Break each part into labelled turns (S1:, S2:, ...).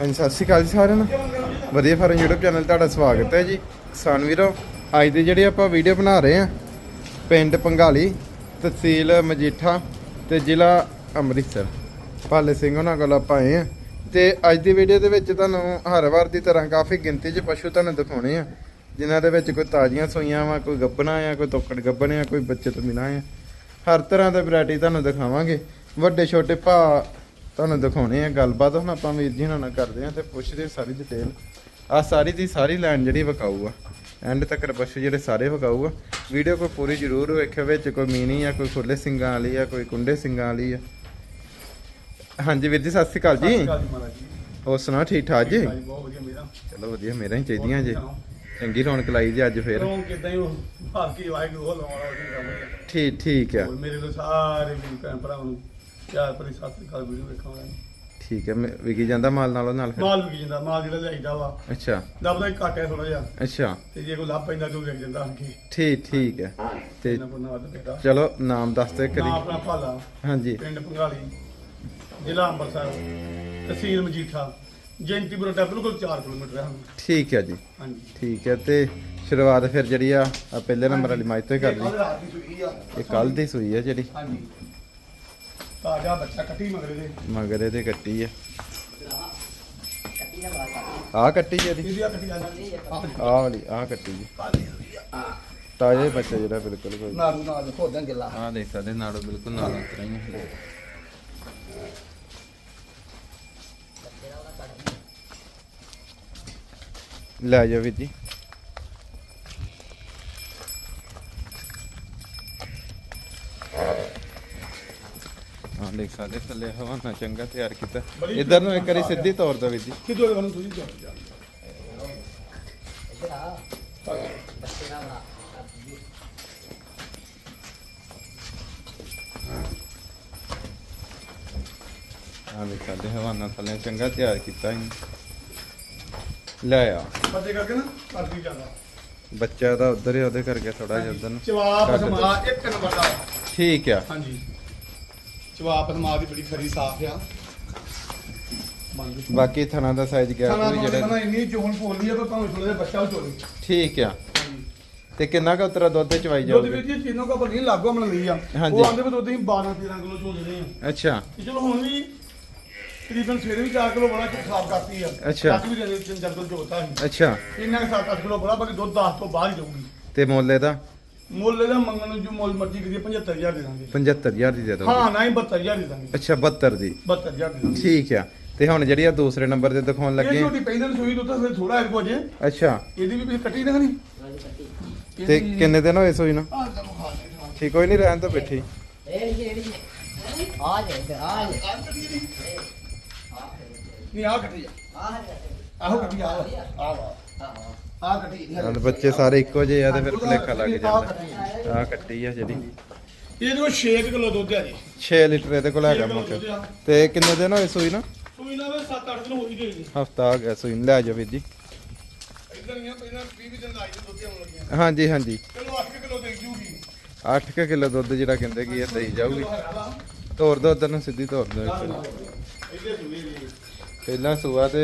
S1: ਹਾਂਜੀ, ਸਤਿ ਸ਼੍ਰੀ ਅਕਾਲ ਜੀ ਸਾਰਿਆਂ ਨੂੰ। ਵਧੀਆ ਫਾਰਮ YouTube ਚੈਨਲ ਤੁਹਾਡਾ ਸਵਾਗਤ ਹੈ ਜੀ। ਕਿਸਾਨ ਵੀਰੋ, ਅੱਜ ਦੀ ਜਿਹੜੀ ਆਪਾਂ ਵੀਡੀਓ ਬਣਾ ਰਹੇ ਹਾਂ, ਪਿੰਡ ਪੰਗਾਲੀ, ਤਹਿਸੀਲ ਮਜੀਠਾ ਤੇ ਜ਼ਿਲ੍ਹਾ ਅੰਮ੍ਰਿਤਸਰ। ਭਾਲੇ ਸਿੰਘ ਉਹਨਾਂ ਕੋਲ ਆਪਾਂ ਆਏ ਹਾਂ ਤੇ ਅੱਜ ਦੀ ਵੀਡੀਓ ਦੇ ਵਿੱਚ ਤੁਹਾਨੂੰ ਹਰ ਵਾਰ ਦੀ ਤਰ੍ਹਾਂ ਕਾਫੀ ਗਿਣਤੀ 'ਚ ਪਸ਼ੂ ਤੁਹਾਨੂੰ ਦਿਖਾਉਣੇ ਆ, ਜਿਨ੍ਹਾਂ ਦੇ ਵਿੱਚ ਕੋਈ ਤਾਜ਼ੀਆਂ ਸੂਈਆਂ ਵਾ, ਕੋਈ ਗੱਬਣਾ ਆ, ਕੋਈ ਤੋਕੜ ਗੱਬਣੇ ਆ, ਕੋਈ ਬੱਚੇ ਤੋਂ ਬਿਨਾਂ ਆ। ਹਰ ਤਰ੍ਹਾਂ ਦਾ ਵੈਰਾਈਟੀ ਤੁਹਾਨੂੰ ਦਿਖਾਵਾਂਗੇ। ਵੱਡੇ ਛੋਟੇ ਭਾ ਤੁਹਾਨੂੰ ਦਿਖਾਉਣੇ ਆ ਗੱਲਬਾਤ ਹੁਣ ਆਪਾਂ ਵੀਰ ਜੀ ਨਾਲ ਕਰਦੇ ਆ ਤੇ ਪੁੱਛਦੇ ਸਾਰੀ ਡਿਟੇਲ ਆ ਸਾਰੀ ਦੀ ਸਾਰੀ ਲਾਈਨ ਜਿਹੜੀ ਵਿਕਾਊ ਆ। ਐਂਡ ਤੱਕ ਪਸ਼ੂ ਜਿਹੜੇ ਸਾਰੇ ਵਿਕਾਊ ਆ। ਵੀਡੀਓ ਕੋਈ ਪੂਰੀ ਜ਼ਰੂਰ ਵੇਖਿਓ ਵਿੱਚ ਕੋਈ ਮੀਨੀ ਆ ਕੋਈ ਖੁੱਲੇ ਸਿੰਘਾਂ ਵਾਲੀ ਆ ਕੋਈ ਕੁੰਡੇ ਸਿੰਘਾਂ ਵਾਲੀ ਆ। ਹਾਂਜੀ ਵੀਰ ਜੀ ਸਤਿ ਸ਼੍ਰੀ ਅਕਾਲ ਜੀ। ਹੋਰ ਸੁਣਾਓ ਠੀਕ ਠਾਕ ਜੀ?
S2: ਬਹੁਤ ਵਧੀਆ ਮੇਰਾ।
S1: ਚਲੋ ਵਧੀਆ ਮੇਰਾ ਹੀ ਚਾਹੀਦੀਆਂ ਜੀ। ਚੰਗੀ ਰੌਣਕ ਲਾਈ ਜੀ ਅੱਜ ਫੇਰ।
S2: ਕਿਦਾਂ ਹੀ ਬਾਕੀ ਵਾਹਿਗੁਰੂ ਲਾਉਣਾ
S1: ਠੀਕ ਠੀਕ ਆ।
S2: ਮੇਰੇ ਤੋਂ ਸਾਰੇ ਵੀ ਭੈਣ ਭਰਾਵਾਂ ਨੂੰ ਪਿਆਰ ਭਰੀ ਸਤਿ ਸ੍ਰੀ ਅਕਾਲ ਵੀਡੀਓ ਵੇਖਾਂਗਾ
S1: ਠੀਕ ਹੈ ਮੈਂ- ਵਿਕੀ ਜਾਂਦਾ ਮਾਲ ਨਾਲੋਂ ਨਾਲ ਫਿਰ?
S2: ਮਾਲ ਵਿਕ ਜਾਂਦਾ ਮਾਲ ਜਿਹੜਾ ਲਿਆਈਦਾ ਵਾ।
S1: ਅੱਛਾ।
S2: ਲੱਭਦਾ ਹੀ ਘੱਟ ਹੈ ਥੋੜਾ ਜਿਹਾ।
S1: ਅੱਛਾ।
S2: ਤੇ ਜੇ ਕੋਈ ਲੱਭ ਪੈਂਦਾ ਤਾਂ ਵਿਕ ਜਾਂਦਾ ਆ ਕੇ।
S1: ਠੀਕ ਠੀਕ ਹੈ। ਤੇ
S2: ਇਹਨਾਂ ਕੋਲ ਨਾ ਬੇਟਾ।
S1: ਚਲੋ ਨਾਮ ਦੱਸ ਦੇ
S2: ਨਾ
S1: ਕਰੀ
S2: ਆਪਣਾ ਭਾਲਾ।
S1: ਹਾਂਜੀ।
S2: ਪਿੰਡ ਪੰਗਾਲੀ ਜ਼ਿਲ੍ਹਾ ਅੰਮ੍ਰਿਤਸਰ ਤਹਿਸੀਲ ਮਜੀਠਾ। ਜੈਂਤੀਪੁਰ ਟੱਪ ਬਿਲਕੁਲ 4 ਕਿਲੋਮੀਟਰ ਹੈ।
S1: ਠੀਕ ਹੈ ਜੀ।
S2: ਹਾਂਜੀ।
S1: ਠੀਕ ਹੈ ਤੇ ਸ਼ੁਰੂਆਤ ਫਿਰ ਜਿਹੜੀ ਆ ਆ ਪਹਿਲੇ ਨੰਬਰ ਵਾਲੀ ਮਾਈ ਤੋਂ ਹੀ ਕਰ ਲਈ।
S2: ਦੀ ਆ।
S1: ਇਹ ਕੱਲ ਦੀ ਸੂਈ ਹੈ ਜਿਹੜੀ।
S2: ਹਾਂਜੀ। ਤਾਜ਼ਾ ਬੱਚਾ ਕੱਟੀ ਮਗਰੇ ਦੇ।
S1: ਮਗਰ ਕੱਟੀ ਆ। ਆ। ਕੱਟੀ ਜੀ ਇਹਦੀ?
S2: ਇਹਦੀ ਆ ਕੱਟੀ ਆ
S1: ਵਾਲੀ ਆ ਕੱਟੀ ਜੀ ਤਾਜ਼ੇ ਬੱਚਾ ਜਿਹੜਾ ਬਿਲਕੁਲ ਕੋਈ।
S2: ਨਾਰੂ ਨਾਲ ਖੋਦਾਂ ਗਿੱਲਾ।
S1: ਆ ਦੇਖ ਸਕਦੇ ਨਾਲੋਂ ਬਿਲਕੁਲ ਨਾਲ ਉਤਰਾ ਹੀ ਹੈ ਲੈ ਜਾ ਵੀਰ ਜੀ। ਹਾਂ ਦੇਖ ਸਕਦੇ ਥੱਲੇ ਹਵਾਨਾ ਚੰਗਾ ਤਿਆਰ ਕੀਤਾ। ਇਧਰ ਨੂੰ ਇੱਕ ਵਾਰੀ ਸਿੱਧੀ ਤੌਰ ਦਾ ਵੀਰ ਜੀ।
S2: ਕਿਦੋਂ ਤੁਹਾਨੂੰ ਤੁਸੀਂ ਜਾ। ਜਾ
S1: ਆ। ਦੇਖ ਸਕਦੇ ਹਵਾਨਾ ਥੱਲੇ ਚੰਗਾ ਤਿਆਰ ਕੀਤਾ ਇਹਨੇ ਲੈ ਆ।
S2: ਬੱਚੇ ਕਰਕੇ ਨਾ ਕਰਦੀ ਜਾਂਦਾ
S1: ਬੱਚਾ ਦਾ ਉਧਰ ਹੀ ਉਹਦੇ ਕਰਕੇ ਥੋੜਾ ਜਿਹਾ ਉਧਰ ਨੂੰ
S2: ਚਵਾਪ
S1: ਕੱਟ
S2: ਸਮਾ ਇੱਕ ਨੰਬਰ ਦਾ।
S1: ਠੀਕ ਆ।
S2: ਹਾਂਜੀ। ਚਵਾਪ ਸਮਾ ਦੀ ਬੜੀ ਖਰੀ ਸਾਫ਼ ਆ। ਬੰਦ
S1: ਬਾਕੀ ਥਣਾ ਦਾ ਸਾਈਜ਼ ਗਿਆ
S2: ਖਾਣਾ
S1: ਕੋਈ
S2: ਜਿਹੜਾ
S1: ਜਿਹੜੇ
S2: ਇੰਨੀ ਚੋਣ ਪੋਲੀ ਆ ਪਰ ਭਾਵੇਂ ਥੋੜਾ ਬੱਚਾ ਉਹ ਚੋਲੇ
S1: ਠੀਕ ਆ। ਤੇ ਕਿੰਨਾ ਕੁ ਉਤਰਾ ਦੁੱਧ ਚਵਾਈ
S2: ਦੁੱਧ
S1: ਜਾਓਗੇ
S2: ਵਿੱਚ ਚੀਨੋਂ ਕਾ ਬਣੀ ਲਾਗੋ ਮਨ ਲਈ ਆ।
S1: ਹਾਂਜੀ।
S2: ਉਹ ਆਂਦੇ ਵੀ ਦੁੱਧ ਹੀ 12 13 ਕਿਲੋ ਚੋ ਲੈਣੇ ਆ।
S1: ਅੱਛਾ।
S2: ਤੇ ਚਲੋ ਹੁਣ ਵੀ ਤਕਰੀਬਨ ਸਵੇਰੇ ਵੀ 4 ਕਿਲੋ ਬੜਾ ਖਰਾਬ ਕਰਤੀ ਆ।
S1: ਅੱਛਾ।
S2: ਰਾਤੀ ਵੀ ਤਿੰਨ ਚਾਰ ਕਿਲੋ ਚੋਤਾ ਸੀ
S1: ਅੱਛਾ।
S2: ਇੰਨਾ 7-8 ਕਿਲੋ ਬੜਾ ਬਾਕੀ ਦੁੱਧ 10 ਤੋਂ ਬਾਹਰ ਹੀ ਜਾਊਗੀ।
S1: ਤੇ ਮੁੱਲ ਇਹਦਾ?
S2: ਮੁੱਲ ਇਹਦਾ ਮੰਗਣ ਨੂੰ ਜੋ ਮੁੱਲ ਮਰਜ਼ੀ ਕਰੀਏ 75000 ਦੇ ਦਾਂਗੇ।
S1: 75000 ਦੀ ਦੇ ਦੋਗੇ?
S2: ਹਾਂ ਨਾ ਹੀ 72000 ਦੇ ਦਾਂਗੇ।
S1: ਅੱਛਾ 72 ਦੀ।
S2: 72000 ਦੇ ਦਾਂਗੇ।
S1: ਠੀਕ ਆ। ਤੇ ਹੁਣ ਜਿਹੜੀ ਆ ਦੂਸਰੇ ਨੰਬਰ ਤੇ ਦਿਖਾਉਣ
S2: ਇਹ
S1: ਲੱਗੇ।
S2: ਛੋਟੀ ਪਹਿਲਾਂ ਸੂਈ ਦੁੱਧ ਫਿਰ ਥੋੜਾ ਇੱਕ ਵਜੇ
S1: ਅੱਛਾ।
S2: ਇਹਦੀ ਵੀ ਵੀ ਕੱਟੀ ਨਾ ਨਹੀਂ
S1: ਤੇ ਕਿੰਨੇ ਦਿਨ ਹੋਏ ਸੋਈ ਨੂੰ?
S2: ਆ
S1: ਠੀਕ ਕੋਈ ਨਹੀਂ ਰਹਿਣ ਤਾਂ ਬੈਠੀ।
S3: ਆ ਜਾ ਆ ਜਾ।
S2: ਨਹੀਂ। ਆ। ਕੱਟੀ ਆ। ਆਹੋ ਕੱਟੀ ਆ ਆ ਵਾ। ਆ ਕੱਟੀ
S1: ਨਾਲ ਬੱਚੇ ਸਾਰੇ ਇੱਕੋ ਜਿਹੇ ਆ ਤੇ ਫਿਰ ਭੁਲੇਖਾ ਲੱਗ ਜਾਂਦਾ। ਆ ਕੱਟੀ ਆ ਜਿਹੜੀ।
S2: ਇਹਦੇ ਕੋਲ 6 ਕਿਲੋ ਦੁੱਧ ਆ ਜੀ।
S1: 6 ਲੀਟਰ ਇਹਦੇ ਕੋਲ ਹੈਗਾ ਮੁੱਕ ਤੇ ਕਿੰਨੇ ਦਿਨ ਹੋਏ ਸੂਈ ਨੂੰ?
S2: ਸੂਈ ਨਾਲ 7-8 ਦਿਨ ਹੋ ਹੀ ਗਏ ਜੀ
S1: ਹਫਤਾ ਆ ਗਿਆ ਸੂਈ ਨੂੰ। ਲੈ ਜਾ ਵੀਰ ਜੀ।
S2: ਇਦਾਂ ਹੀ ਆ ਪਹਿਲਾਂ 20 ਦਿਨ ਲਾਈ ਦੇ ਦੁੱਧ ਆਉਣ ਲੱਗੀਆਂ।
S1: ਹਾਂਜੀ ਹਾਂਜੀ।
S2: ਚਲੋ 8 ਕਿਲੋ ਦੇ ਜੂਗੀ।
S1: 8 ਕਿਲੋ ਦੁੱਧ ਜਿਹੜਾ ਕਹਿੰਦੇ ਕੀ ਇਹ ਦਈ ਜਾਊਗੀ। ਤੋਰ ਦੋ ਉਧਰ ਨੂੰ ਸਿੱਧੀ ਤੋਰ ਦੋ ਪਹਿਲਾਂ ਸੂਆ ਤੇ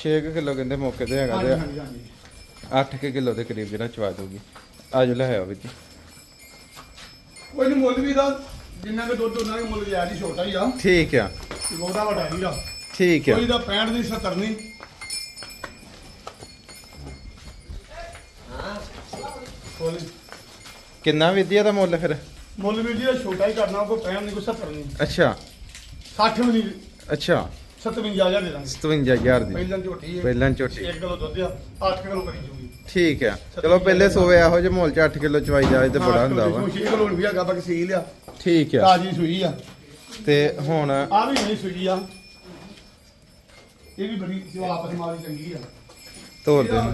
S1: 6 ਕਿਲੋ ਕਹਿੰਦੇ ਮੌਕੇ ਤੇ ਹੈਗਾ ਤੇ
S2: ਹਾਂਜੀ ਹਾਂਜੀ।
S1: 8 ਕਿਲੋ ਦੇ ਕਰੀਬ ਜਿਹੜਾ ਚਵਾ ਦੂਗੀ ਆਜੋ ਲੈ ਆਓ ਵੀਰ ਜੀ।
S2: ਕੋਈ ਨਹੀਂ ਮੁੱਲ ਵੀ ਦਾ ਜਿੰਨਾ ਕਿ ਦੁੱਧ ਉਹਨਾਂ ਦਾ ਮੁੱਲ ਜ਼ਿਆਦਾ ਹੀ ਛੋਟਾ ਹੀ ਆ।
S1: ਠੀਕ ਆ।
S2: ਬਹੁਤਾ ਵੱਡਾ ਨਹੀਂ ਆ।
S1: ਠੀਕ ਆ।
S2: ਕੋਈ ਦਾ 65 ਦੀ 70 ਨਹੀਂ। ਮੁੱਲ
S1: ਕਿੰਨਾ ਜੀ ਇਹਦਾ ਮੁੱਲ ਫਿਰ?
S2: ਮੁੱਲ ਵੀ ਜੀ ਛੋਟਾ ਹੀ ਕਰਨਾ ਕੋਈ 65 ਨਹੀਂ ਕੋਈ 70 ਨਹੀਂ।
S1: ਅੱਛਾ।
S2: 60 ਵੀ ਨਹੀਂ।
S1: ਅੱਛਾ।
S2: 57000 ਦੇ ਦਾਂਗੇ।
S1: 57000 ਦੀ।
S2: ਪਹਿਲਾਂ ਝੋਟੀ ਹੈ।
S1: ਪਹਿਲਾਂ ਝੋਟੀ।
S2: 1 ਕਿਲੋ ਦੁੱਧ ਆ 8 ਕਿਲੋ ਕਰੀ ਜੂਗੀ।
S1: ਠੀਕ ਆ ਚਲੋ ਪਹਿਲੇ ਸੋਵੇ ਇਹੋ ਜਿਹੇ ਮੁੱਲ ਚ 8 ਕਿਲੋ ਚਵਾਈ ਜਾਏ ਤੇ ਬੜਾ ਹੁੰਦਾ ਵਾ।
S2: 6 ਕਿਲੋ ਵੀ ਹੈਗਾ ਬਾਕੀ ਸੀਲ ਆ।
S1: ਠੀਕ ਆ
S2: ਤਾਜੀ ਸੂਈ ਆ।
S1: ਤੇ ਹੁਣ
S2: ਆ ਵੀ ਨਹੀਂ ਸੂਈ ਆ। ਇਹ ਵੀ ਬੜੀ ਜੋ ਆਪਸ ਮਾਰੀ ਚੰਗੀ ਆ।
S1: ਤੋਰ ਦੇ
S2: ਆ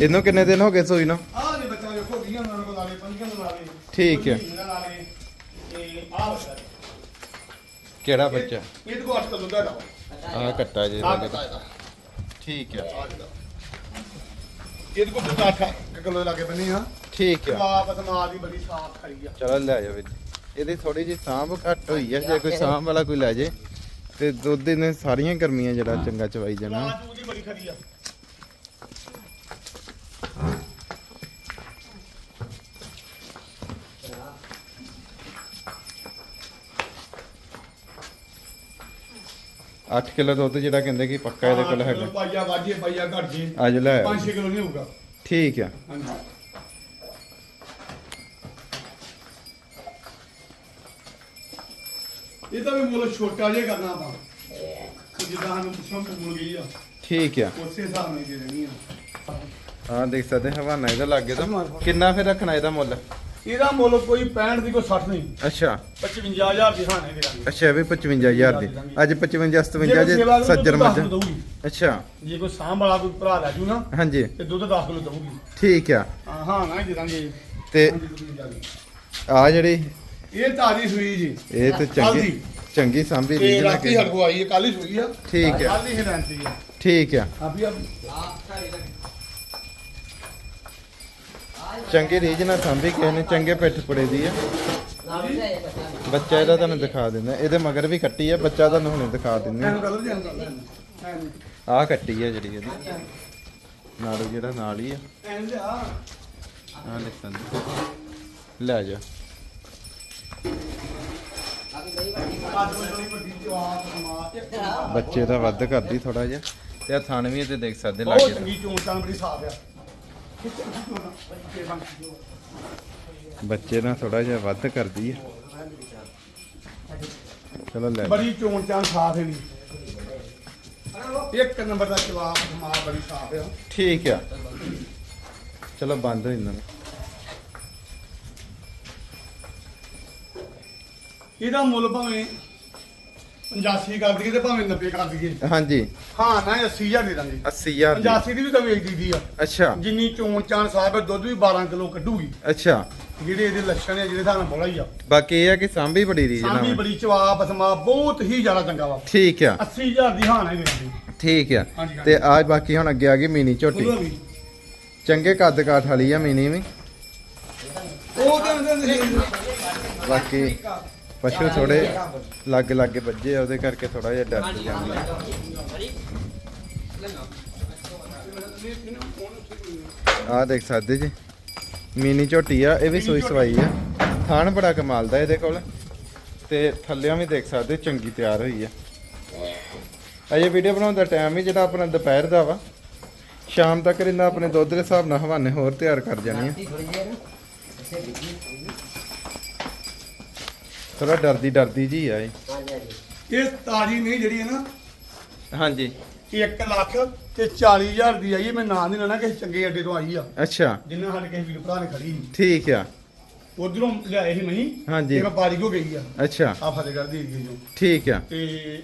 S1: ਇਹਨੂੰ ਕਿੰਨੇ ਦਿਨ ਹੋ ਗਏ ਸੂਈ ਨੂੰ?
S2: ਆਹ ਦੇ ਬੱਚਾ ਵੇਖੋ 20 ਉਹਨਾਂ ਕੋਲ ਲਾ ਲੇ 25 ਨੂੰ ਲਾ ਲੇ
S1: ਠੀਕ ਹੈ।
S2: ਲਾ ਲੇ ਤੇ ਆਹ ਬੱਚਾ
S1: ਕਿਹੜਾ ਬੱਚਾ?
S2: ਇਹ ਤੋਂ 8 ਕਿਲੋ ਦਾ
S1: ਆ ਕੱਟਾ ਜੇ
S2: ਆਹ ਕੱਟਾ ਇਹਦਾ।
S1: ਠੀਕ ਆ।
S2: ਆਹ ਜਿਹੜਾ। ਇਹਦੇ ਕੋਲ 8 ਕਿਲੋ ਦੇ ਲਾਗੇ ਬੰਨੀ ਆ।
S1: ਠੀਕ ਆ।
S2: ਆਪਸ ਮਾਰ ਦੀ ਬੜੀ ਸਾਫ਼ ਖੜੀ ਆ।
S1: ਚਲੋ ਲੈ ਜਾਓ ਵੀਰ ਜੀ। ਇਹਦੀ ਥੋੜੀ ਜਿਹੀ ਸਾਂਭ ਘੱਟ ਹੋਈ ਹੈ ਜੇ ਕੋਈ ਸਾਂਭ ਵਾਲਾ ਕੋਈ ਲੈ ਜੇ। ਤੇ ਦੁੱਧ ਨੇ ਸਾਰੀਆਂ ਗਰਮੀਆਂ ਜਿਹੜਾ ਚੰਗਾ ਚਵਾਈ ਜਾਣਾ।
S2: ਆਜ ਉਹਦੀ ਬੜੀ ਖਰੀ ਆ।
S1: ਅੱਠ ਕਿਲੋ ਦੁੱਧ ਜਿਹੜਾ ਕਹਿੰਦੇ ਕਿ ਪੱਕਾ ਇਹਦੇ ਕੋਲ ਹੈਗਾ।
S2: ਪਾਈਆ ਵਾਜੇ ਪਾਈਆ ਘਟ ਜੇ।
S1: ਅੱਜ ਲੈ ਆਇਓ।
S2: 5-6 ਕਿਲੋ ਨਹੀਂ ਹੋਊਗਾ।
S1: ਠੀਕ ਆ।
S2: ਹਾਂਜੀ। ਇਹ ਤਾਂ ਵੀ ਮੁੱਲ ਛੋਟਾ ਜਿਹਾ ਕਰਨਾ ਆਪਾਂ। ਜਿੱਦਾਂ ਸਾਨੂੰ ਪੁੱਛੋਂ ਮੁੱਲ ਗਈ ਆ।
S1: ਠੀਕ ਆ।
S2: ਉਸੇ ਹਿਸਾਬ ਨਾਲ ਦੇਣੀ ਆ।
S1: ਹਾਂ ਦੇਖ ਸਕਦੇ ਹਵਾਨਾ ਇਹਦਾ ਲੱਗੇ ਤਾਂ। ਕਿੰਨਾ ਫਿਰ ਰੱਖਣਾ ਇਹਦਾ ਮੁੱਲ?
S2: ਇਹਦਾ ਮੁੱਲ ਕੋਈ 65 ਦੀ ਕੋਈ 60 ਨਹੀਂ।
S1: ਅੱਛਾ।
S2: 55000 ਦੀ ਹਾਨੇ ਦੇ ਦਾਂਗੇ
S1: ਅੱਛਾ ਵੀ 55000 ਦੀ। ਅੱਜ 55
S2: ਜੇ
S1: 57
S2: ਕੋਈ
S1: ਜੇ ਸੱਜਰ ਮੱਝ। ਅੱਛਾ।
S2: ਜੇ ਕੋਈ ਸਾਂਭ ਵਾਲਾ ਕੋਈ ਭਰਾ ਲੈ ਜੂ ਨਾ
S1: ਹਾਂਜੀ।
S2: ਤੇ ਦੁੱਧ 10 ਕਿਲੋ ਦਊਗੀ।
S1: ਠੀਕ ਆ।
S2: ਹਾਂ ਨਾ ਦੇ ਦਾਂਗੇ।
S1: ਤੇ। ਆ ਜਿਹੜੀ
S2: ਇਹ ਤਾਜੀ ਸੂਈ ਜੀ।
S1: ਇਹ ਤੇ ਚੰਗੀ। ਚੰਗੀ ਸਾਂਭੀ ਰੀਝ ਨਾ
S2: ਰਾਤੀ ਹੜਕੋ ਆਈ ਹੈ ਕੱਲ ਹੀ ਸੂਈ ਆ।
S1: ਠੀਕ ਹੈ।
S2: ਕੱਲ ਹੀ ਹੈਰਾਂਤੀ ਆ।
S1: ਠੀਕ ਆ।
S2: ਆ ਵੀ ਆ।
S1: ਚੰਗੀ ਰੀਝ ਨਾਲ ਸਾਂਭੀ ਕਿਸੇ ਨੇ ਚੰਗੇ ਪਿੱਠ ਪੁੜੇ ਦੀ ਆ। ਬੱਚਾ ਇਹਦਾ ਤੁਹਾਨੂੰ ਦਿਖਾ ਦਿੰਦਾ। ਇਹਦੇ ਮਗਰ ਵੀ ਕੱਟੀ ਆ ਬੱਚਾ ਤੁਹਾਨੂੰ ਹੁਣੇ ਦਿਖਾ ਦਿੰਦੇ। ਆ ਕੱਟੀ ਆ ਜਿਹੜੀ ਇਹਦੀ। ਨਾੜੂ ਜਿਹੜਾ ਨਾਲ ਹੀ ਆ। ਆ। ਲਿਖਣ ਲੈ ਜਾ। ਬੱਚੇ ਦਾ ਵੱਧ ਕਰਦੀ ਥੋੜਾ ਜਿਹਾ। ਤੇ ਆ ਥਣ ਵੀ ਇਹਦੇ ਦੇਖ ਸਕਦੇ
S2: ਬਹੁਤ
S1: ਲੱਗੇ
S2: ਚੰਗੀ ਚੋਣ ਤਾਂ ਬੜੀ ਸਾਫ਼ ਆ, ਬੱਚੇ
S1: ਨਾਲ ਥੋੜਾ ਜਿਹਾ ਵੱਧ ਕਰਦੀ ਆ। ਚਲੋ ਲੈ
S2: ਬੜੀ ਚੋਣ ਚਾਂ ਸਾਫ਼ ਹੈ ਵੀ ਇੱਕ ਨੰਬਰ ਦਾ ਜਵਾਬ ਸਮਾ ਬੜੀ ਸਾਫ਼ ਆ।
S1: ਠੀਕ ਆ। ਚਲੋ ਬੰਦ ਹੋ ਇਹਨਾਂ ਨੂੰ
S2: ਇਹਦਾ ਮੁੱਲ ਭਾਵੇਂ 85 ਕਰ ਦਈਏ ਤੇ ਭਾਵੇਂ 90 ਕਰ ਦਈਏ।
S1: ਹਾਂਜੀ।
S2: ਹਾਂ ਨਾ 80000 ਦੇ ਦਾਂਗੇ।
S1: 80000 ਦੀ।
S2: 85 ਦੀ ਵੀ ਕਮੀ ਦੀ ਦੀ ਆ।
S1: ਅੱਛਾ।
S2: ਜਿੰਨੀ ਚੋਣ ਚਾਣ ਸਾਹਿਬ ਦੁੱਧ ਵੀ 12 ਕਿਲੋ ਕੱਢੂਗੀ।
S1: ਅੱਛਾ।
S2: ਜਿਹੜੇ ਇਹਦੇ ਲੱਛਣ ਆ ਜਿਹੜੇ ਸਾਨੂੰ ਬੋਲਾ ਹੀ ਆ।
S1: ਬਾਕੀ ਇਹ ਆ ਕਿ ਸਾਂਭੀ ਬੜੀ ਰੀਜ
S2: ਸਾਂਭੀ ਬੜੀ ਚਵਾਪ ਸਮਾ ਬਹੁਤ ਹੀ ਜ਼ਿਆਦਾ ਚੰਗਾ ਵਾ।
S1: ਠੀਕ ਆ।
S2: 80000 ਦੀ ਹੈ ਇਹਦੀ।
S1: ਠੀਕ ਆ।
S2: ਹਾਂਜੀ, ਹਾਂਜੀ।
S1: ਤੇ ਆ ਬਾਕੀ ਹੁਣ ਅੱਗੇ ਆ ਗਈ ਮੀਨੀ ਝੋਟੀ।
S2: ਵੀ।
S1: ਚੰਗੇ ਕੱਦ ਕਾਠ ਵਾਲੀ ਆ ਮੀਨੀ ਵੀ।
S2: ਉਹ ਤੇ
S1: ਬਾਕੀ ਪਸ਼ੂ ਥੋੜੇ ਲੱਗ ਲੱਗੇ ਵੱਜੇ ਆ, ਉਹਦੇ ਕਰਕੇ ਥੋੜਾ ਜਿਹਾ ਡਰ ਜਾਂਦੇ ਆ। ਦੇਖ ਸਕਦੇ ਜੀ, ਮੀਨੀ ਝੋਟੀ ਆ, ਇਹ ਵੀ ਸੋਈ ਸਵਾਈ ਆ। ਥਾਣ ਬੜਾ ਕਮਾਲ ਦਾ ਇਹਦੇ ਕੋਲ, ਤੇ ਥੱਲਿਆਂ ਵੀ ਦੇਖ ਸਕਦੇ, ਚੰਗੀ ਤਿਆਰ ਹੋਈ ਆ। ਅਜੇ ਵੀਡੀਓ ਬਣਾਉਣ ਦਾ ਟਾਈਮ ਵੀ ਜਿਹੜਾ ਆਪਣਾ ਦੁਪਹਿਰ ਦਾ ਵਾ। ਸ਼ਾਮ ਤੱਕ ਇਹਨਾਂ ਆਪਣੇ ਦੁੱਧ ਦੇ ਹਿਸਾਬ ਨਾਲ ਹਵਾਨੇ ਹੋਰ ਤਿਆਰ ਕਰ ਜਾਣੇ ਆ। ਥੋੜਾ ਡਰਦੀ ਡਰਦੀ ਜੀ ਆ ਇਹ।
S2: ਇਹ ਤਾਜੀ ਨਹੀਂ ਜਿਹੜੀ ਹੈ ਨਾ
S1: ਹਾਂਜੀ।
S2: 1 ਲੱਖ ਤੇ 40000 ਦੀ ਆਈ ਹੈ। ਮੈਂ ਨਾਂ ਨਹੀਂ ਲੈਣਾ ਕਿਸੇ ਚੰਗੇ ਅੱਡੇ ਤੋਂ ਆਈ ਆ।
S1: ਅੱਛਾ।
S2: ਜਿੰਨਾ ਸਾਡੇ ਕਿਸੇ ਵੀਰ ਭਰਾ ਨੇ ਖੜੀ ਸੀ।
S1: ਠੀਕ ਆ।
S2: ਉਧਰੋਂ ਲਿਆਏ ਸੀ ਮਹੀਂ।
S1: ਹਾਂਜੀ।
S2: ਤੇ ਮੈਂ ਪਾਰੀ ਕੋ ਗਈ ਆ।
S1: ਅੱਛਾ।
S2: ਆ ਫਤਿਹਗੜ੍ਹ ਦੀ ਏਰੀਏ ਚੋਂ।
S1: ਠੀਕ ਆ।
S2: ਤੇ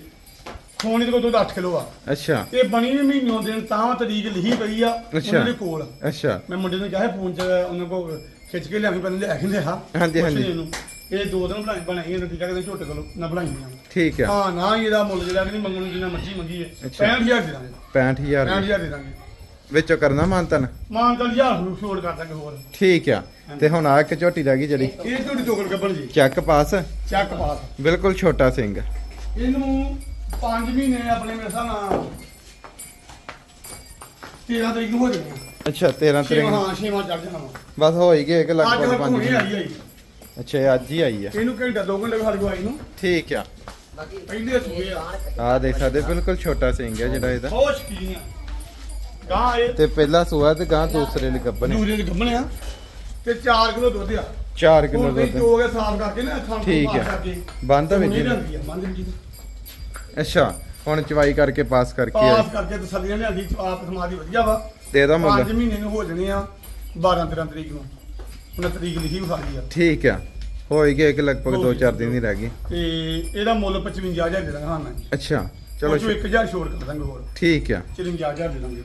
S2: ਸੋਨੇ ਦੇ ਕੋਲ ਦੁੱਧ 8 ਕਿਲੋ ਆ।
S1: ਅੱਛਾ।
S2: ਤੇ ਬਣੀ ਵੀ ਮਹੀਨੋਂ ਦਿਨ ਤਾਂ ਤਰੀਕ ਲਿਖੀ ਪਈ ਆ
S1: ਅੱਛਾ।
S2: ਉਹਨਾਂ ਦੇ ਕੋਲ।
S1: ਅੱਛਾ।
S2: ਮੈਂ ਮੁੰਡੇ ਨੂੰ ਕਿਹਾ ਸੀ ਫੋਨ 'ਚ ਉਹਨਾਂ ਕੋ ਖਿੱਚ ਕੇ ਲਿਆਵੀਂ ਪਹਿਲਾਂ ਲਿਆ ਕੇ ਲਿਆ।
S1: ਹਾਂਜੀ,
S2: ਪੁੱਛ
S1: ਹਾਂਜੀ।
S2: ਲਈ। ਇਹ ਦੋ ਦਿਨ ਬਣਾਈ ਬਣਾਈ ਇਹਨਾਂ ਟੀਕਾ ਕਹਿੰਦੇ ਝੋਟੇ ਕੋਲ ਨਾ ਬਣਾਈਆਂ
S1: ਠੀਕ ਆ।
S2: ਹਾਂ ਨਾ ਹੀ ਇਹਦਾ ਮੁੱਲ ਜਿਹੜਾ ਕਿ ਨਹੀਂ ਮੰਗਣ ਨੂੰ ਜਿੰਨਾ ਮਰਜ਼ੀ ਮੰਗੀਏ।
S1: ਅੱਛਾ।
S2: 65000 ਦੇ ਦਾਂਗੇ।
S1: 65000
S2: 65000 ਦੇ। ਦਾਂਗੇ।
S1: ਵਿੱਚੋਂ ਕਰਨਾ ਮਾਨਤਨ?
S2: ਮਾਨ ਤਾਂ ਹਜ਼ਾਰ ਨੂੰ ਛੋੜ ਕਰ ਦਾਂਗੇ ਹੋਰ।
S1: ਠੀਕ ਆ। ਤੇ ਹੁਣ ਆ ਇੱਕ ਝੋਟੀ ਰਹਿ ਗਈ ਜਿਹੜੀ।
S2: ਇਹ ਝੋਟੀ ਟੋਕਰ ਕੱਢਣ ਜੀ।
S1: ਚੱਕ ਪਾਸ?
S2: ਚੱਕ ਪਾਸ।
S1: ਬਿਲਕੁਲ ਛੋਟਾ ਸਿੰਘ।
S2: ਇਹਨੂੰ 5 ਮਹੀਨੇ ਆਪਣੇ ਮੇਰੇ ਹਿਸਾਬ ਨਾਲ 13 ਤਰੀਕ ਨੂੰ ਹੋ ਜਾਣੇ ਆ।
S1: ਅੱਛਾ 13
S2: ਛੇਵਾਂ
S1: ਤਰੀਕ
S2: ਹਾਂ ਛੇਵਾਂ ਚੜ ਜਾਣਾ
S1: ਬਸ ਹੋ ਹੀ ਗਏ ਇੱਕ
S2: ਅੱਜ
S1: ਲਗਭਗ
S2: ਹਰ
S1: 5
S2: ਹੁਣੇ ਆਈ ਆਈ
S1: ਅੱਛਾ ਇਹ ਅੱਜ ਹੀ ਆਈ ਆ।
S2: ਇਹਨੂੰ ਘੰਟਾ ਦੋ ਘੰਟੇ ਸਾਡੇ ਕੋਲ ਆਈ ਨੂੰ।
S1: ਠੀਕ ਆ।
S2: ਪਹਿਲੇ ਸੂਏ ਆ।
S1: ਆ ਦੇਖ ਸਕਦੇ ਬਿਲਕੁਲ ਛੋਟਾ ਸਿੰਘ ਹੈ ਜਿਹੜਾ ਇਹਦਾ।
S2: ਬਹੁਤ ਸ਼ਕੀਨ ਆ। ਗਾਂ ਇਹ
S1: ਤੇ ਪਹਿਲਾ ਸੂਆ ਤੇ ਗਾਂ ਦੂਸਰੇ ਗੱਬਨ
S2: ਦੂਰੇ ਦੇ ਗੱਭਣੇ ਆ। ਤੇ 4 ਕਿਲੋ ਦੁੱਧ ਆ।
S1: 4 ਕਿਲੋ ਦੁੱਧ।
S2: ਚੋ ਕੇ ਸਾਫ਼ ਕਰਕੇ ਨਾ ਥਾਂ
S1: ਠੀਕ
S2: ਪਾਸ
S1: ਆ।
S2: ਕਰਕੇ।
S1: ਬੰਦ
S2: ਹੁਣੇ
S1: ਵਿੱਚ ਹੀ।
S2: ਆ, ਬੰਦ ਵਿੱਚ ਹੀ।
S1: ਅੱਛਾ ਹੁਣ ਚਵਾਈ ਕਰਕੇ ਪਾਸ ਕਰਕੇ
S2: ਪਾਸ
S1: ਆਈ
S2: ਕਰਕੇ ਤਸੱਲੀਆਂ ਲਿਆਂਦੀ ਆਪ ਸਮਾਦੀ ਵਧੀਆ ਵਾ।
S1: ਤੇ ਇਹਦਾ
S2: 5
S1: ਮੁੱਲ
S2: ਮਹੀਨੇ ਨੂੰ ਹੋ ਜਾਣੇ ਆ 12 13 ਤਰੀਕ ਨੂੰ। ਉਹਨਾਂ ਤਰੀਕ ਲਿਖੀ ਵਿਖਾ ਲਈ ਆ।
S1: ਠੀਕ ਆ। ਹੋਈ ਗਏ ਇੱਕ ਲਗਭਗ 2-4 ਦਿਨ ਹੀ ਰਹਿ ਗਏ।
S2: ਤੇ ਇਹਦਾ ਮੁੱਲ 55000 ਦੇ ਦਾਂਗੇ ਹਾਂ ਨਾ
S1: ਅੱਛਾ
S2: ਚਲੋ
S1: ਚਲੋ
S2: 1000 ਛੋੜ ਕਰ ਦਾਂਗੇ ਹੋਰ।
S1: ਠੀਕ ਆ।
S2: 55000 ਦੇ ਦਾਂਗੇ।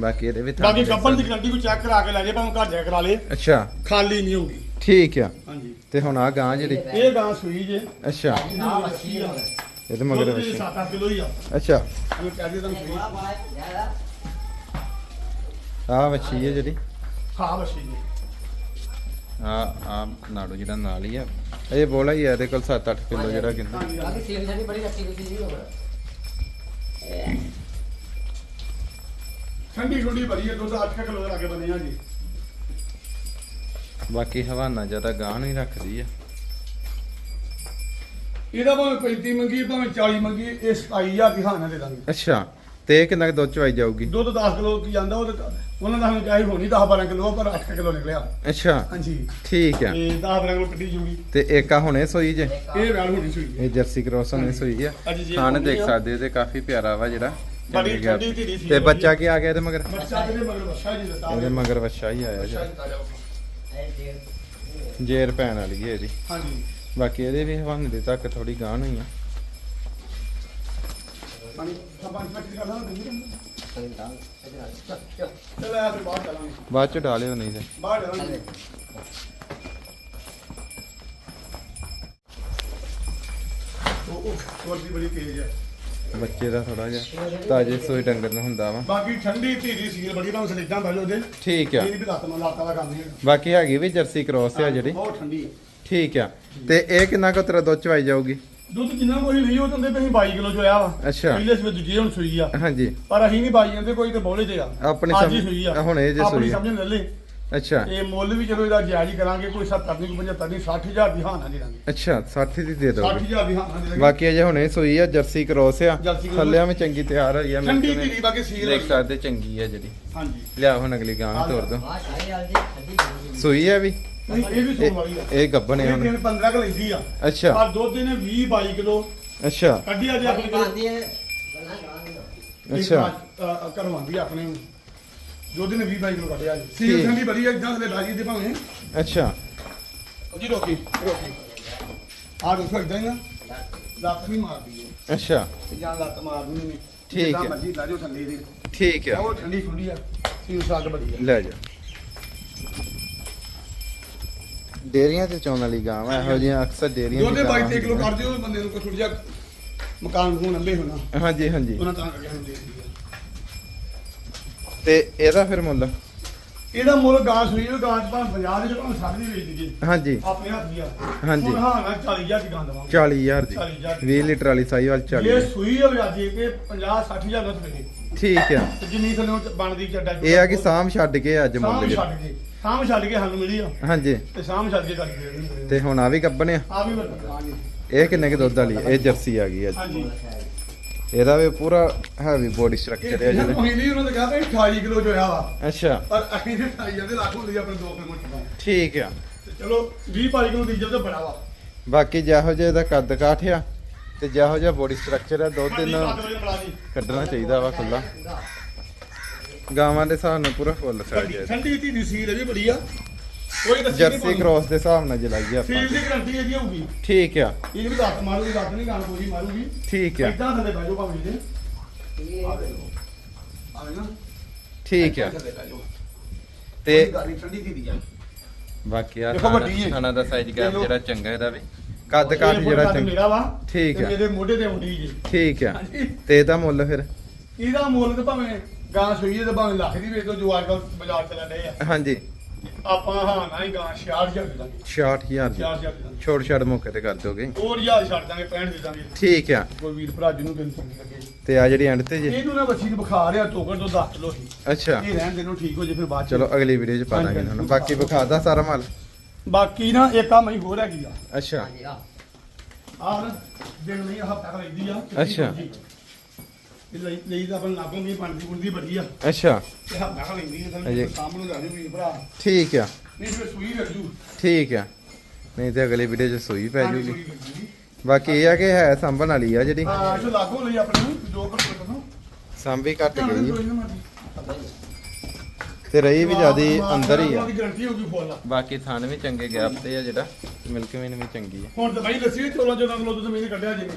S1: ਬਾਕੀ ਇਹਦੇ ਵੀ ਥਾਂ
S2: ਬਾਕੀ ਗੱਬਨ ਦੀ। ਗਰੰਟੀ ਕੋਈ ਚੈੱਕ ਕਰਾ ਕੇ ਲੈ ਜੇ ਭਾਵੇਂ ਘਰ ਜਾ ਕੇ ਕਰਾ ਲੇ
S1: ਅੱਛਾ।
S2: ਖਾਲੀ ਨਹੀਂ ਹੋਊਗੀ।
S1: ਠੀਕ ਆ।
S2: ਹਾਂਜੀ
S1: ਤੇ ਹੁਣ ਆ ਗਾਂ ਜਿਹੜੀ
S2: ਇਹ ਗਾਂ ਸੂਈ ਜੇ।
S1: ਅੱਛਾ।
S2: ਆ ਵੱਛੀ ਆ
S1: ਇਹਦੇ ਮਗਰ ਵਸ਼ੀ
S2: 7-8 ਕਿਲੋ ਹੀ ਆ।
S1: ਅੱਛਾ।
S2: ਮੈਂ ਕਹਿ ਦਿੰਦਾ ਸੂਈ।
S1: ਆ ਵਸ਼ੀ ਹੈ ਜਿਹੜੀ।
S2: ਹਾਂ ਵੱਛੀ ਜੀ।
S1: ਆ ਆ ਨਾੜੂ ਜਿਹੜਾ ਨਾਲ ਹੀ ਆ ਇਹ ਬੋਲਾ ਹੀ ਆ ਇਹਦੇ ਕੋਲ 7-8 ਕਿਲੋ ਜਿਹੜਾ ਕਹਿੰਦਾ
S2: ਹਾਂਜੀ
S3: ਬਾਕੀ ਸੀਲ ਜਿਹੜੀ ਬੜੀ ਰੱਖੀ ਹੋਈ ਸੀ ਹੋਰ
S2: ਠੰਡੀ ਠੰਡੀ ਭਰੀ ਹੈ ਦੁੱਧ 8 ਕਿਲੋ ਦੇ ਲਾਗੇ ਬਣੇ ਆ ਜੀ।
S1: ਬਾਕੀ ਹਵਾਨਾ ਜ਼ਿਆਦਾ ਗਾਹ ਨਹੀਂ ਰੱਖਦੀ ਆ।
S2: ਇਹਦਾ ਭਾਵੇਂ 35 ਮੰਗੀ ਭਾਵੇਂ 40 ਮੰਗੀ ਇਹ 27000 ਦੀ ਹਾਨਾ ਦੇ ਦਾਂਗੇ।
S1: ਅੱਛਾ। ਤੇ ਇਹ ਕਿੰਨਾ ਕੁ ਦੁੱਧ ਚਵਾਈ ਜਾਊਗੀ?
S2: ਦੁੱਧ 10 ਕਿਲੋ ਕੀ ਜਾਂਦਾ ਉਹ ਤਾਂ- ਉਹਨਾਂ ਦਾ ਸਾਨੂੰ ਚਾਹੀ ਹੋਣੀ 10 12 ਕਿਲੋ ਪਰ 8 ਕਿਲੋ ਨਿਕਲਿਆ।
S1: ਅੱਛਾ।
S2: ਹਾਂਜੀ।
S1: ਠੀਕ ਆ।
S2: ਤੇ 10 12 ਕਿਲੋ ਕੱਢੀ ਜੂਗੀ।
S1: ਤੇ ਇੱਕ ਆ ਹੁਣੇ ਸੋਈ ਜੇ?
S2: ਇਹ ਵੈਲ ਹੋਣੀ ਸੀ
S1: ਇਹ ਜਰਸੀ ਕ੍ਰੋਸ ਹੁਣੇ ਸੋਈ ਆ।
S2: ਅੱਜ ਜੀ
S1: ਦੇਖ
S2: ਹੋਣੀ।
S1: ਸਕਦੇ ਤੇ ਕਾਫੀ ਪਿਆਰਾ ਵਾ ਜਿਹੜਾ।
S2: ਬੜੀ
S1: ਚੰਗੀ ਗੱਲ।
S2: ਠੰਡੀ ਧੀਰੀ ਸੀ।
S1: ਤੇ ਬੱਚਾ ਕੀ ਆ ਗਿਆ ਇਹਦੇ ਮਗਰ?
S2: ਬੱਚਾ ਇਹਦੇ ਮਗਰ ਬੱਚਾ ਜੀ ਦੱਸਾ
S1: ਇਹਦੇ ਮਗਰ ਵੱਛਾ ਹੀ ਆਇਆ
S2: ਬੱਚਾ ਜੀ।
S1: ਜੇਰ ਪੈਣ ਵਾਲੀ ਹੈ ਇਹਦੀ।
S2: ਹਾਂਜੀ।
S1: ਬਾਕੀ ਇਹਦੇ ਵੀ ਹਵਾਨੇ ਦੇ ਤੱਕ ਥੋੜੀ ਗਾਹ ਹੋਈ ਆ।
S2: ਹਾਂਜੀ ਸਭਾਂ ਵਿੱਚ ਕਰਦਾ ਨਾ ਦਿੰਦੀ
S3: ਸੰਤਾਂ ਇਹਦੇ ਨਾਲ ਚੱਲ ਚੱਲ।
S2: ਚਲ ਆ ਫਿਰ ਬਾਹਰ ਚਲਾਂਗੇ।
S1: ਬਾਅਦ ਚ ਡਾਲਿਓ ਨਹੀਂ ਤੇ।
S2: ਬਾਹਰ ਚਲਾਂਗੇ। ਉਹ ਉਹ ਵਰਦੀ ਬੜੀ ਤੇਜ਼ ਹੈ
S1: ਬੱਚੇ ਦਾ ਥੋੜਾ ਜਿਹਾ ਤਾਜੇ ਸੋਈ ਡੰਗਰ ਨੂੰ ਹੁੰਦਾ ਵਾ।
S2: ਬਾਕੀ ਠੰਡੀ ਧੀਰੀ ਸੀਲ ਬੜੀ ਭਾਵੇਂ ਸਲੇਜਾਂ ਬੈਜੋ ਦੇ
S1: ਠੀਕ ਆ।
S2: ਇਹ ਵੀ ਲੱਤ ਨਾਲ ਲਾਤਾ ਦਾ ਕੰਮ ਨਹੀਂ
S1: ਬਾਕੀ ਹੈਗੀ ਵੀ ਜਰਸੀ ਕ੍ਰੋਸ ਆ ਜਿਹੜੀ।
S2: ਬਹੁਤ ਠੰਡੀ ਹੈ
S1: ਠੀਕ ਆ। ਤੇ ਇਹ ਕਿੰਨਾ ਕੁ ਤੇਰਾ ਦੁੱਧ ਚਵਾਈ ਜਾਊਗੀ?
S2: ਦੁੱਧ ਜਿੰਨਾ ਕੋਈ ਲਈ ਉਹ ਵੀ ਅਸੀਂ 22 ਕਿਲੋ ਚੋਇਆ ਵਾ।
S1: ਅੱਛਾ।
S2: ਪਹਿਲੇ ਸਵੇ ਦੂਜੀ ਹੁਣ ਸੂਈ ਆ।
S1: ਹਾਂਜੀ।
S2: ਪਰ ਅਸੀਂ ਨਹੀਂ ਬਾਈ ਜਾਂਦੇ ਕੋਈ ਤੇ ਬੋਲੇ ਤੇ ਆ।
S1: ਆਪਣੀ
S2: ਅੱਜ ਹੀ
S1: ਸਮਝ-
S2: ਸੂਈ ਆ।
S1: ਹੁਣ ਇਹ ਜੇ
S2: ਆਪਣੀ
S1: ਸੂਈ ਆ।
S2: ਸਮਝ ਲੈ ਲੈ।
S1: ਅੱਛਾ।
S2: ਇਹ ਮੁੱਲ ਵੀ ਚਲੋ ਇਹਦਾ ਜਾਇਜ਼ ਹੀ ਕਰਾਂਗੇ ਕੋਈ 70 ਨਹੀਂ ਕੋਈ 75 ਨਹੀਂ 60000 ਦੀ ਹਾਨਾ ਦੇ ਦਾਂਗੇ।
S1: ਅੱਛਾ 60 ਦੀ ਦੇ ਦੋ
S2: 60000 ਦੀ ਹਾਨਾ ਦੇ ਦਾਂਗੇ।
S1: ਬਾਕੀ ਅਜੇ ਹੁਣੇ ਸੋਈ ਆ ਜਰਸੀ ਕ੍ਰੋਸ ਆ।
S2: Jersey cross।
S1: ਥੱਲਿਆਂ ਵਿੱਚ ਚੰਗੀ ਤਿਆਰ ਹੋਈ ਆ ਮੈਂ
S2: ਠੰਡੀ ਧੀਰੀ ਬਾਕੀ ਸੀਲ
S1: ਦੇਖ ਸਕਦੇ ਚੰਗੀ ਆ ਜਿਹੜੀ।
S2: ਹਾਂਜੀ।
S1: ਲਿਆ ਹੁਣ ਅਗਲੀ ਗਾਂ ਵੀ ਤੋੜ ਦੋ ਸੂਈ ਆ ਵੀ?
S2: ਨਹੀਂ ਇਹ ਵੀ ਸੋਣ ਵਾਲੀ ਆ।
S1: ਇਹ ਇਹ ਗੱਬਣ
S2: ਇਹ
S1: ਆ ਹੁਣ।
S2: ਦਿਨ 15 ਕ ਲੈਂਦੀ ਆ।
S1: ਅੱਛਾ।
S2: ਪਰ ਦੁੱਧ ਇਹਨੇ 20 22 ਕਿਲੋ
S1: ਅੱਛਾ।
S2: ਕੱਢੀ ਆ ਜੇ ਆਪਣੇ ਕੋਲ।
S3: ਆਂਦੀ ਹੈ
S1: ਅੱਛਾ।
S2: ਕਰਵਾਉਂਦੀ ਆ ਆਪਣੇ ਨੂੰ। ਦੁੱਧ ਨੇ 20 22 ਕਿਲੋ ਕੱਢਿਆ ਜੀ
S1: ਠੀਕ।
S2: ਸੀਲ ਠੰਡੀ ਬੜੀ ਆ ਇਦਾਂ ਥਲੇ ਲਾਜੀ ਦੇ ਭਾਵੇਂ।
S1: ਅੱਛਾ।
S2: ਜੀ ਰੋਕੀ ਰੋਕੀ। ਆ ਦੇਖੋ ਇਦਾਂ ਹੀ ਨਾ ਲੱਤ ਨਹੀਂ ਮਾਰਦੀ ਹੈ
S1: ਅੱਛਾ।
S2: ਤੇ ਜਾਂ ਲੱਤ ਮਾਰਦੀ ਨਹੀਂ।
S1: ਠੀਕ
S2: ਜਿੱਦਾਂ
S1: ਹੈ।
S2: ਮਰਜ਼ੀ ਲਾ ਜਾਓ ਥੱਲੇ ਦੇ।
S1: ਠੀਕ ਆ
S2: ਉਹ ਠੰਡੀ ਠੰਡੀ ਆ। ਸੀਲ ਸਾਗ ਬੜੀ ਆ।
S1: ਲੈ ਜਾ। ਡੇਰੀਆਂ ਤੇ ਚੌਣ ਵਾਲੀ ਗਾਂ ਵਾ ਇਹੋ ਜਿਹੀਆਂ ਅਕਸਰ ਡੇਰੀਆਂ
S2: ਦੁੱਧ ਦੇ
S1: ਗਾਵਾਂ
S2: 22 ਕਿਲੋ। ਕਰ ਦਿਓ ਬੰਦੇ ਨੂੰ ਕੋਈ ਥੋੜੀ ਜਿਹਾ ਮਕਾਨ ਨੂੰ ਅੰਬੇ ਹੋਣਾ।
S1: ਹਾਂਜੀ ਹਾਂਜੀ।
S2: ਉਹਨਾਂ ਤਾਂ ਕਰਕੇ ਹੁੰਦੇ
S1: ਤੇ ਇਹਦਾ ਫਿਰ ਮੁੱਲ?
S2: ਇਹਦਾ ਮੁੱਲ ਗਾਂ ਸੂਈ ਉਹ ਗਾਂ ਚ ਭਾਵੇਂ 50 ਦੇ ਭਾਵੇਂ 60 ਦੀ ਵੇਚ ਦਈਏ।
S1: ਹਾਂਜੀ।
S2: ਆਪਣੇ ਹੱਥ ਦੀ ਆ।
S1: ਹਾਂਜੀ।
S2: ਹੁਣ ਹਾਂ ਨਾ 40000 ਦੀ ਗਾਂ ਦਵਾਂਗੇ।
S1: 40000 ਦੀ।
S2: 40,000
S1: 20 ਲੀਟਰ ਵਾਲੀ ਸਾਈ ਵਾਲ 40
S2: ਇਹ ਸੂਈ ਅੱਜ ਇਹ ਤੇ 50 60000 ਦਾ ਸਵੇਰੇ।
S1: ਠੀਕ ਆ।
S2: ਤੇ ਜਿੰਨੀ ਥੱਲੇ ਬਣਦੀ ਚੱਡਾ
S1: ਇਹ ਆ ਕਿ ਸਾਮ ਛੱਡ ਕੇ ਅੱਜ
S2: ਸਾਮ
S1: ਮੁੱਲ
S2: ਛੱਡ ਕੇ। ਸਾਮ ਛੱਡ ਕੇ ਸਾਨੂੰ ਮਿਲੀ ਆ।
S1: ਹਾਂਜੀ।
S2: ਤੇ ਸਾਮ ਛੱਡ ਕੇ ਕਰ ਦੇ
S1: ਤੇ ਹੁਣ ਆ ਵੀ ਗੱਬਣ ਆ?
S2: ਆ ਵੀ ਵਰਤਾਂਗੇ
S1: ਇਹ ਕਿੰਨੇ ਕੁ ਦੁੱਧ ਵਾਲੀ? ਇਹ ਜਰਸੀ ਆ ਗਈ ਅੱਜ
S2: ਹਾਂਜੀ।
S1: ਇਹਦਾ ਵੀ ਪੂਰਾ ਹੈਵੀ ਬੋਡੀ ਸਟਰਕਚਰ ਹੈ
S2: ਜਿਹੜਾ ਮਹੀਨੇ ਉਹਨਾਂ ਨੇ ਕਿਹਾ ਵੀ 28 ਕਿਲੋ ਜੋ ਆ ਵਾ।
S1: ਅੱਛਾ।
S2: ਪਰ ਅਸੀਂ ਤੇ 28 ਜਾਂਦੇ ਲੱਖ ਹੁੰਦੀ ਆਪਣੇ 2 ਕਿਲੋ
S1: ਠੀਕ ਆ।
S2: ਤੇ ਚਲੋ 20 22 ਕਿਲੋ ਡੀਜ਼ਲ ਤਾਂ ਬੜਾ ਵਾ।
S1: ਬਾਕੀ ਜਿਹੋ ਜਿਹਾ ਇਹਦਾ ਕੱਦ ਕਾਠ ਆ ਤੇ ਜਿਹੋ ਜਿਹਾ ਬੋਡੀ ਸਟਰਕਚਰ ਆ
S2: ਹਾਂਜੀ, ਦੀ।
S1: ਕੱਢਣਾ ਚਾਹੀਦਾ ਵਾ ਖੁੱਲਾ ਗਾਵਾਂ ਦੇ ਹਿਸਾਬ ਨਾਲ ਪੂਰਾ ਫੁੱਲ ਸਾਈਜ਼ ਹੈ
S2: ਠੰਡੀ ਧੀ ਦੀ ਸੀਲ ਵੀ ਬੜੀ ਆ। ਕੋਈ ਦੱਸੀ
S1: ਜਰਸੀ ਕ੍ਰੋਸ ਦੇ ਹਿਸਾਬ ਨਾਲ ਜਲਾਈਏ
S2: ਸੀਲ
S1: ਆਪਾਂ।
S2: ਦੀ ਗਰੰਟੀ ਇਹਦੀ ਹੋਊਗੀ।
S1: ਠੀਕ ਆ।
S2: ਇਹ ਵੀ ਲੱਤ ਮਾਰੂਗੀ ਲੱਤ ਨਹੀਂ ਗਾਣ ਕੋਈ ਮਾਰੂਗੀ।
S1: ਠੀਕ ਆ।
S2: ਇਦਾਂ ਥੱਲੇ ਬੈਜੋ ਭਾਵੇਂ ਜੀ।
S1: ਠੀਕ ਆ। ਤੇ
S2: ਗੱਲ ਠੰਡੀ ਧੀ ਦੀ ਆ।
S1: ਬਾਕੀ ਆ
S2: ਦੇਖੋ ਵੱਡੀ ਹੈ।
S1: ਖਾਣਾ ਦਾ ਸਾਈਜ਼ ਗੈਪ। ਜਿਹੜਾ ਚੰਗਾ ਇਹਦਾ ਵੀ। ਕੱਦ ਕਾਠ
S2: ਇਹ
S1: ਜਿਹੜਾ
S2: ਕੱਦ
S1: ਚੰਗਾ।
S2: ਮੇਰਾ ਵਾ
S1: ਠੀਕ
S2: ਤੇ
S1: ਆ।
S2: ਮੇਰੇ ਮੋਢੇ ਤੇ ਮੁੰਡੀ ਜੀ।
S1: ਠੀਕ ਆ। ਤੇ ਇਹਦਾ ਮੁੱਲ ਫਿਰ?
S2: ਇਹਦਾ ਮੁੱਲ ਤੇ ਭਾਵੇਂ ਗਾਂ ਸੂਈ ਤੇ ਭਾਵੇਂ ਲੱਖ ਦੀ ਵੇਚ ਦੋ ਜੋ ਅੱਜ ਕੱਲ ਬਾਜ਼ਾਰ ਚੱਲਣ ਡਏ ਆ।
S1: ਹਾਂਜੀ।
S2: ਆਪਾਂ ਹਾਂ ਨਾ ਹੀ ਗਾਂ 66000 ਦੇ ਦਾਂਗੇ।
S1: 66000 ਦੀ।
S2: 66000 ਦੇ ਦਾਂਗੇ।
S1: ਛੋੜ ਛੜ ਮੌਕੇ ਤੇ ਕਰ ਦੋਗੇ
S2: ਹੋਰ ਹਜ਼ਾਰ ਛੱਡ ਦਾਂਗੇ 65 ਦੇ ਦਾਂਗੇ।
S1: ਠੀਕ ਆ।
S2: ਕੋਈ ਵੀਰ ਭਰਾ ਜਿਹਨੂੰ ਦਿਨ ਚੰਗੀ ਲੱਗੇ।
S1: ਤੇ ਆ ਜਿਹੜੀ ਐਂਡ ਤੇ ਜੀ?
S2: ਇਹਨੂੰ ਨਾ ਬੱਚੀ ਨੂੰ ਬੁਖਾਰ ਆ ਟੋਕਰ ਤੋਂ 10 ਕਿਲੋ ਸੀ
S1: ਅੱਛਾ।
S2: ਇਹ ਰਹਿਣ ਦੇ ਨੂੰ ਠੀਕ ਹੋ ਜੇ ਫਿਰ ਬਾਅਦ ਚ।
S1: ਚਲੋ ਅਗਲੀ ਵੀਡੀਓ ਚ ਪਾ ਦਾਂਗੇ ਬਾਕੀ ਵਿਖਾਦਾ ਸਾਰਾ ਮਾਲ।
S2: ਬਾਕੀ ਨਾ ਇੱਕ ਆ ਮਈ ਹੋਰ ਹੈਗੀ ਆ।
S1: ਅੱਛਾ।
S3: ਆ
S2: ਨਾ ਦਿਨ ਨਹੀਂ ਹਫਤਾ ਕ ਲੈਂਦੀ ਆ।
S1: ਅੱਛਾ।
S2: ਇਹ ਲਈ ਲਈ ਤਾਂ ਆਪਾਂ ਲਾਗੋਂ ਵੀ ਬਣਦੀ ਬੁਣਦੀ ਬੜੀ ਆ
S1: ਅੱਛਾ।
S2: ਤੇ ਹਫਤਾ ਕ ਲੈਂਦੀ ਆ
S1: ਅਜੇ।
S2: ਤਾਂ ਸਾਹਮਣੇ ਲਾ ਦੇ ਵੀਰ ਭਰਾ।
S1: ਠੀਕ ਆ।
S2: ਨਹੀਂ ਫਿਰ ਸੂਈ ਰੱਜੂ
S1: ਠੀਕ ਆ। ਨਹੀਂ ਤੇ ਅਗਲੀ ਵੀਡੀਓ ਚ ਸੂਈ ਪੈ ਜੂਗੀ।
S2: ਸੂਈ ਰੱਜੂਗੀ।
S1: ਬਾਕੀ ਇਹ ਆ ਕਿ ਹੈ ਸੰਭਣ ਵਾਲੀ ਆ ਜਿਹੜੀ।
S2: ਹਾਂ ਜੋ ਲਾਗੋਂ ਲਈ ਆਪਣੇ ਨੂੰ ਦੋ ਕਰ ਤੋਂ।
S1: ਸੰਭੀ ਘੱਟ ਗਈ। ਤੇ ਰਹੀ ਵੀ ਜਿਆਦੀ ਅੰਦਰ ਹੀ ਆ।
S2: ਫੁੱਲ
S1: ਬਾਕੀ ਥਣ ਵੀ ਚੰਗੇ ਗੈਪ ਤੇ ਆ ਜਿਹੜਾ। ਮਿਲਕ ਵੀ ਚੰਗੀ ਆ।
S2: ਹੁਣ ਤਾਂ ਭਾਈ ਲੱਸੀ 14 14 ਕਿਲੋ ਦੁੱਧ ਮੈਨੇ ਕੱਢਿਆ ਜੀ।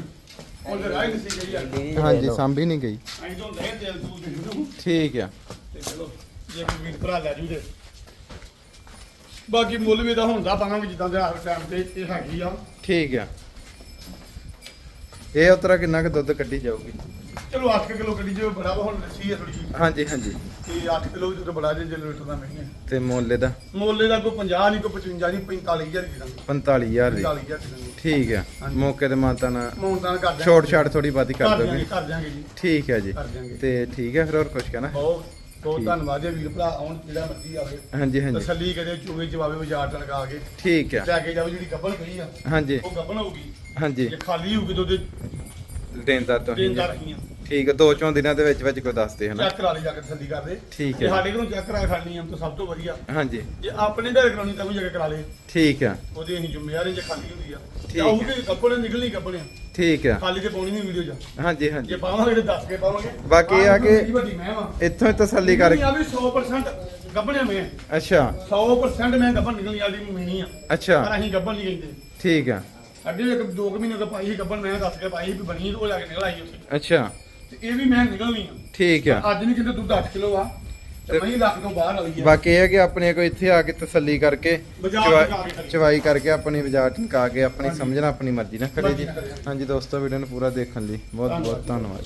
S2: ਗਈ
S1: ਹਾਂਜੀ ਸੰਭੀ ਨਹੀਂ ਗਈ।
S2: ਅਸੀਂ ਤੋਂ ਦੇ ਤੇਲ ਤੂੰ ਦੇ ਦੂ
S1: ਠੀਕ ਆ।
S2: ਤੇ ਚਲੋ ਜੇ ਕੋਈ ਵੀਰ ਭਰਾ ਲੈ ਜੂ ਤੇ। ਬਾਕੀ ਮੁੱਲ ਵੀ ਤਾਂ ਹੁੰਦਾ ਪਾਵਾਂਗੇ ਜਿੱਦਾਂ ਦੇ ਹਰ ਟਾਈਮ ਤੇ ਇਹ ਹੈਗੀ ਆ।
S1: ਠੀਕ ਆ। ਇਹ ਉਤਰਾ ਕਿੰਨਾ ਕੁ ਦੁੱਧ ਕੱਢੀ ਜਾਊਗੀ?
S2: ਚਲੋ 8 ਕਿਲੋ ਕੱਢੀ ਜੋ ਬੜਾ ਵਾ ਹੁਣ ਲੱਸੀ ਆ ਥੋੜੀ ਜਿਹੀ।
S1: ਹਾਂਜੀ ਹਾਂਜੀ।
S2: ਤੇ 8 ਕਿਲੋ ਜਦੋਂ ਬੜਾ ਜੇ ਦਾ ਮਹੀਨੇ
S1: ਤੇ ਮੁੱਲ ਇਹਦਾ
S2: ਮੋਲੇ ਦਾ ਕੋਈ 50 ਨਹੀਂ ਕੋਈ 55 ਨਹੀਂ 45000 ਦੀ। ਦਾਂਗੇ
S1: 45000 ਦੀ।
S2: 45000 ਦੀ। ਦਾਂਗੇ
S1: ਠੀਕ ਹੈ।
S2: ਹਾਂਜੀ।
S1: ਮੌਕੇ ਤੇ ਮਾਤਾ ਨਾਲ
S2: ਮੌਨਤਾਨ ਕਰ ਦਿਆਂਗੇ।
S1: ਛੋਟ ਛਾਟ ਥੋੜੀ ਬਾਤੀ ਕਰ
S2: ਕਰ
S1: ਦੋਗੇ।
S2: ਦਿਆਂਗੇ ਕਰ ਦਿਆਂਗੇ ਜੀ।
S1: ਠੀਕ ਹੈ ਜੀ।
S2: ਕਰ ਦਿਆਂਗੇ।
S1: ਤੇ ਠੀਕ ਹੈ ਫਿਰ ਹੋਰ ਕੁਝ ਕਹਿਣਾ?
S2: ਬਹੁਤ ਬਹੁਤ
S1: ਠੀਕ।
S2: ਧੰਨਵਾਦ ਜੀ ਵੀਰ ਭਰਾ ਆਉਣ ਜਿਹੜਾ ਮਰਜ਼ੀ ਆਵੇ।
S1: ਹਾਂਜੀ ਹਾਂਜੀ।
S2: ਤਸੱਲੀ ਕਰੇ ਚੂਹੇ ਚਵਾਵੇ ਬਾਜ਼ਾਰ ਚ ਲਗਾ ਕੇ।
S1: ਠੀਕ ਹੈ।
S2: ਲੈ ਕੇ ਜਾਵੇ ਜਿਹੜੀ ਗੱਬਲ ਪਈ ਆ।
S1: ਹਾਂਜੀ।
S2: ਉਹ ਗੱਬਲ ਹੋਊਗੀ।
S1: ਹਾਂਜੀ।
S2: ਜੇ ਖਾਲੀ ਹੋਊਗੀ ਤਾਂ ਉਹਦੇ
S1: ਦੇਣਦਾਰ ਤੋਂ
S2: ਦੇਣਦਾਰ ਰਹੀਆਂ
S1: ਠੀਕ ਹੈ ਦੋ ਚੋਂ ਦਿਨਾਂ ਦੇ ਵਿੱਚ ਵਿੱਚ ਕੋਈ ਦੱਸਦੇ ਹਨਾ?
S2: ਚੈੱਕ ਕਰਾ ਲਈ ਜਾ ਕੇ ਤਸੱਲੀ ਕਰਦੇ।
S1: ਠੀਕ
S2: ਜੇ
S1: ਹੈ।
S2: ਸਾਡੇ ਕੋਲੋਂ ਚੈੱਕ ਕਰਾ ਖਾਣੀ ਆ ਤਾਂ ਸਭ ਤੋਂ ਵਧੀਆ।
S1: ਹਾਂਜੀ।
S2: ਜੇ ਆਪਣੇ ਘਰ ਕਰਾਉਣੀ ਤਾਂ ਵੀ ਜਾ ਕੇ ਕਰਾ ਲੇ
S1: ਠੀਕ ਹੈ
S2: ਉਹਦੇ ਅਸੀਂ ਜ਼ਿੰਮੇਵਾਰੀ ਜੇ ਖਾਲੀ ਹੁੰਦੀ ਆ।
S1: ਠੀਕ
S2: ਤਾਂ ਉਹ ਵੀ ਕੱਪੜੇ ਨਿਕਲਣੀ ਕੱਪੜੇ
S1: ਠੀਕ ਹੈ
S2: ਖਾਲੀ ਤੇ ਪਾਉਣੀ ਨਹੀਂ ਵੀਡੀਓ ਚ।
S1: ਹਾਂਜੀ
S2: ਜੇ
S1: ਹਾਂਜੀ
S2: ਪਾਵਾਂਗੇ ਤੇ ਦੱਸ ਕੇ ਪਾਵਾਂਗੇ।
S1: ਬਾਕੀ ਇਹ ਆ ਕਿ-
S2: ਵੱਡੀ ਵੱਡੀ ਮੈਂ ਵਾ
S1: ਇੱਥੋਂ ਹੀ ਤਸੱਲੀ ਕਰ
S2: ਆ ਵੀ 100% ਗੱਬਣੇ ਮੈਂ
S1: ਅੱਛਾ।
S2: 100% ਮੈਂ ਗੱਬਣ ਨਿਕਲਣੀ ਵਾਲੀ ਮਹੀਨੀ ਆ।
S1: ਅੱਛਾ।
S2: ਪਰ ਅਸੀਂ ਗੱਬਣ ਨਹੀਂ ਕਹਿੰਦੇ
S1: ਠੀਕ ਹੈ
S2: ਅੱਗੇ ਇੱਕ ਦੋ ਕੁ ਮਹੀਨੇ ਤੋਂ ਪਾਈ ਸੀ ਗੱਬਣ ਮੈਂ ਦੱਸ ਕੇ ਪਾਈ ਸੀ ਵੀ ਬਣੀ ਉਹ ਜਾ ਕੇ ਨਿਕਲ ਆਈ ਉੱਥੇ।
S1: ਅੱਛਾ।
S2: ਤੇ ਇਹ ਵੀ ਮੈਂ ਨਿਕਲਣੀ ਆ
S1: ਠੀਕ ਹੈ
S2: ਅੱਜ ਨਹੀਂ ਕਿਤੇ ਦੁੱਧ 8 ਕਿਲੋ ਆ ਤੇ ਮੈਂ ਲੱਖ ਤੋਂ ਬਾਹਰ ਵਾਲੀ ਆ
S1: ਬਾਕੀ ਇਹ ਹੈ ਕਿ ਆਪਣੇ ਕੋ ਇੱਥੇ ਆ ਕੇ ਤਸੱਲੀ ਕਰਕੇ
S2: ਬਾਜ਼ਾਰ
S1: ਚਵਾ-
S2: ਟਿਕਾ ਕੇ ਕਰੀਏ।
S1: ਚਵਾਈ ਕਰਕੇ ਆਪਣੀ ਬਾਜ਼ਾਰ ਟਿਕਾ ਕੇ ਆਪਣੀ। ਸਮਝਣਾ ਆਪਣੀ ਮਰਜ਼ੀ ਨਾਲ ਕਰੇ ਜੀ
S2: ਮਰਜ਼ੀ ਨਾਲ ਕਰੀਏ।
S1: ਹਾਂਜੀ ਦੋਸਤੋ ਵੀਡੀਓ ਨੂੰ ਪੂਰਾ ਦੇਖਣ ਲਈ ਬਹੁਤ ਬਹੁਤ ਧੰਨਵਾਦ